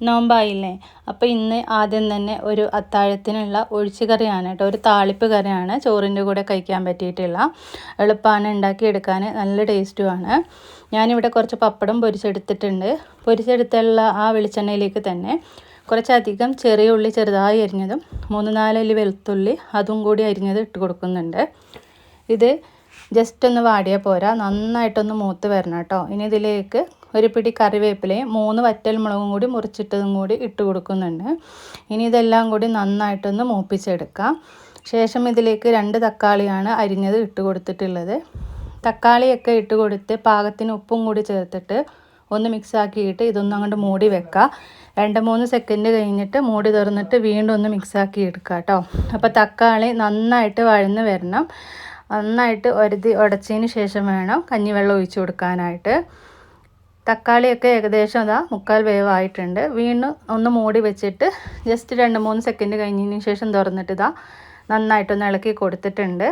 നോമ്പായില്ലേ? അപ്പോൾ ഇന്ന് ആദ്യം തന്നെ ഒരു അത്താഴത്തിനുള്ള ഒഴിച്ചു കറിയാണ് കേട്ടോ. ഒരു താളിപ്പ് കറിയാണ് ചോറിന്റെ കൂടെ കഴിക്കാൻ പറ്റിയിട്ടുള്ള. എളുപ്പമാണ് ഉണ്ടാക്കിയെടുക്കാൻ. നല്ല ടേസ്റ്റുമാണ് ഞാനിവിടെ കുറച്ച് പപ്പടം പൊരിച്ചെടുത്തിട്ടുണ്ട്. പൊരിച്ചെടുത്തുള്ള ആ വെളിച്ചെണ്ണയിലേക്ക് തന്നെ കുറച്ചധികം ചെറിയ ഉള്ളി ചെറുതായി അരിഞ്ഞതും മൂന്ന് നാലല്ലി വെളുത്തുള്ളി അതും കൂടി അരിഞ്ഞത് ഇട്ട് കൊടുക്കുന്നുണ്ട്. ഇത് ജസ്റ്റ് ഒന്ന് വാടിയാൽ പോരാ. നന്നായിട്ടൊന്ന് മൂത്ത് വരണം കേട്ടോ. ഇനി ഇതിലേക്ക് ഒരു പിടി കറിവേപ്പിലയും മൂന്ന് വറ്റൽ മുളകും കൂടി മുറിച്ചിട്ടതും കൂടി ഇട്ട് കൊടുക്കുന്നുണ്ട്. ഇനി ഇതെല്ലാം കൂടി നന്നായിട്ടൊന്ന് മൂപ്പിച്ചെടുക്കാം. ശേഷം ഇതിലേക്ക് രണ്ട് തക്കാളിയാണ് അരിഞ്ഞത് ഇട്ട് കൊടുത്തിട്ടുള്ളത്. തക്കാളിയൊക്കെ ഇട്ട് കൊടുത്ത് പാകത്തിന് ഉപ്പും കൂടി ചേർത്തിട്ട് ഒന്ന് മിക്സ് ആക്കിയിട്ട് ഇതൊന്നും അങ്ങോട്ട് മൂടി വെക്കുക രണ്ട് മൂന്ന് സെക്കൻഡ് കഴിഞ്ഞിട്ട് മൂടി തുറന്നിട്ട് വീണ്ടും ഒന്ന് മിക്സ് ആക്കി എടുക്കുക കേട്ടോ. അപ്പോൾ തക്കാളി നന്നായിട്ട് വഴന്ന് വരണം. നന്നായിട്ട് ഒരുതി ഉടച്ചതിന് ശേഷം വേണം കഞ്ഞിവെള്ളം ഒഴിച്ച് കൊടുക്കാനായിട്ട്. തക്കാളിയൊക്കെ ഏകദേശം അതാ മുക്കാൽ വേവായിട്ടുണ്ട്. വീണ്ടും ഒന്ന് മൂടി വെച്ചിട്ട് ജസ്റ്റ് രണ്ട് മൂന്ന് സെക്കൻഡ് കഴിഞ്ഞതിന് ശേഷം തുറന്നിട്ട് ഇതാ നന്നായിട്ടൊന്ന് ഇളക്കി കൊടുത്തിട്ടുണ്ട്.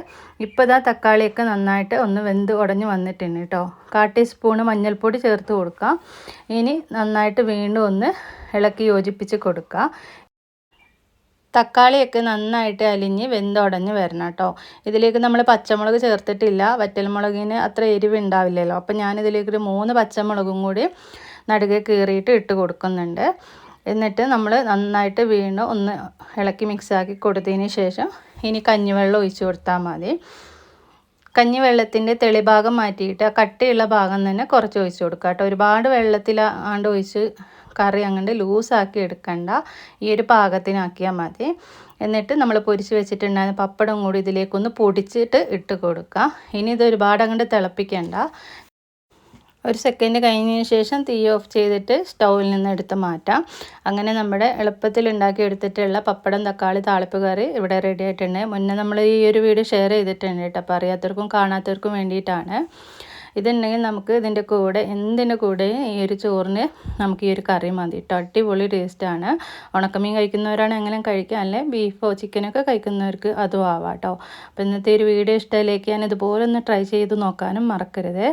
ഇപ്പോൾ ഇതാ തക്കാളിയൊക്കെ നന്നായിട്ട് ഒന്ന് വെന്ത് ഉടഞ്ഞ് വന്നിട്ടുണ്ട് കേട്ടോ കാ ടീസ്പൂണ് മഞ്ഞൾപ്പൊടി ചേർത്ത് കൊടുക്കാം. ഇനി നന്നായിട്ട് വീണ്ടും ഒന്ന് ഇളക്കി യോജിപ്പിച്ച് കൊടുക്കുക തക്കാളിയൊക്കെ നന്നായിട്ട് അലിഞ്ഞ് വെന്തുടഞ്ഞ് വരണം കേട്ടോ. ഇതിലേക്ക് നമ്മൾ പച്ചമുളക് ചേർത്തിട്ടില്ല. വറ്റൽമുളകിന് അത്ര എരിവ് ഉണ്ടാവില്ലല്ലോ അപ്പം ഞാനിതിലേക്ക് ഒരു മൂന്ന് പച്ചമുളകും കൂടി നടുകെ കീറിയിട്ട് ഇട്ട് കൊടുക്കുന്നുണ്ട്. എന്നിട്ട് നമ്മൾ നന്നായിട്ട് വീണ്ടും ഒന്ന് ഇളക്കി മിക്സാക്കി കൊടുത്തതിന് ശേഷം ഇനി കഞ്ഞിവെള്ളം ഒഴിച്ച് കൊടുത്താൽ മതി. കഞ്ഞിവെള്ളത്തിന്റെ തെളിഭാഗം മാറ്റിയിട്ട് കട്ടിയുള്ള ഭാഗം തന്നെ കുറച്ച് ഒഴിച്ച് കൊടുക്കുക കേട്ടോ. ഒരുപാട് വെള്ളത്തിൽ ആണ്ട് ഒഴിച്ച് കറി അങ്ങോട്ട് ലൂസാക്കി എടുക്കണ്ട. ഈ ഒരു പാകത്തിനാക്കിയാൽ മതി. എന്നിട്ട് നമ്മൾ പൊരിച്ച് വെച്ചിട്ടുണ്ടായിരുന്ന പപ്പടം കൂടി ഇതിലേക്കൊന്ന് പൊടിച്ചിട്ട് ഇട്ട് കൊടുക്കുക ഇനി ഇത് ഒരുപാട് അങ്ങോട്ട് തിളപ്പിക്കേണ്ട. ഒരു സെക്കൻഡ് കഴിഞ്ഞതിന് ശേഷം തീ ഓഫ് ചെയ്തിട്ട് സ്റ്റൗവിൽ നിന്ന് എടുത്ത് മാറ്റാം. അങ്ങനെ നമ്മുടെ എളുപ്പത്തിൽ ഉണ്ടാക്കി എടുത്തിട്ടുള്ള പപ്പടം തക്കാളി താളിപ്പ് കറി ഇവിടെ റെഡി ആയിട്ടുണ്ട്. മുന്നേ നമ്മൾ ഈ ഒരു വീഡിയോ ഷെയർ ചെയ്തിട്ടുണ്ട് കേട്ടോ. അപ്പോൾ അറിയാത്തവർക്കും കാണാത്തവർക്കും വേണ്ടിയിട്ടാണ്. ഇതുണ്ടെങ്കിൽ നമുക്ക് ഇതിന്റെ കൂടെ എന്തിന്റെ കൂടെ ഈ ഒരു ചോറിന് നമുക്ക് ഈ ഒരു കറി മതി. കേട്ടോ അടിപൊളി ടേസ്റ്റാണ് ഉണക്കമീൻ കഴിക്കുന്നവരാണ് എങ്ങനെ കഴിക്കുക അല്ലെ ബീഫോ ചിക്കനൊക്കെ കഴിക്കുന്നവർക്ക് അതും ആവാം കേട്ടോ അപ്പോൾ ഇന്നത്തെ ഒരു വീഡിയോ ഇഷ്ടമായിലേക്ക് ഞാൻ ഇതുപോലെ ഒന്ന് ട്രൈ ചെയ്ത് നോക്കാനും മറക്കരുത്.